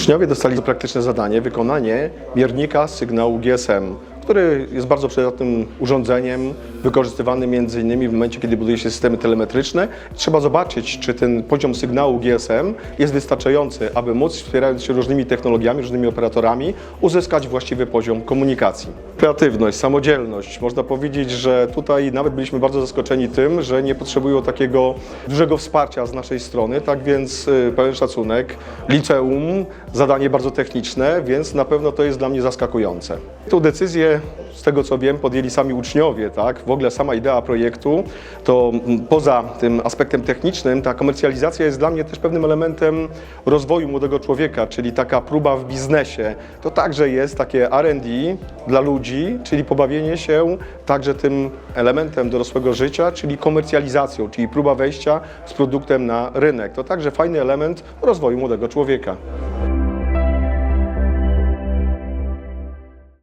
Uczniowie dostali praktyczne zadanie wykonanie miernika sygnału GSM, który jest bardzo przydatnym urządzeniem wykorzystywanym między innymi w momencie, kiedy buduje się systemy telemetryczne. Trzeba zobaczyć, czy ten poziom sygnału GSM jest wystarczający, aby móc, wspierając się różnymi technologiami, różnymi operatorami, uzyskać właściwy poziom komunikacji. Kreatywność, samodzielność. Można powiedzieć, że tutaj nawet byliśmy bardzo zaskoczeni tym, że nie potrzebują takiego dużego wsparcia z naszej strony, tak więc y, pełen szacunek. Liceum, zadanie bardzo techniczne, więc na pewno to jest dla mnie zaskakujące. Tą decyzję, z tego co wiem, podjęli sami uczniowie, tak? W ogóle sama idea projektu, to poza tym aspektem technicznym, ta komercjalizacja jest dla mnie też pewnym elementem rozwoju młodego człowieka, czyli taka próba w biznesie. To także jest takie R&D dla ludzi, czyli pobawienie się także tym elementem dorosłego życia, czyli komercjalizacją, czyli próba wejścia z produktem na rynek. To także fajny element rozwoju młodego człowieka.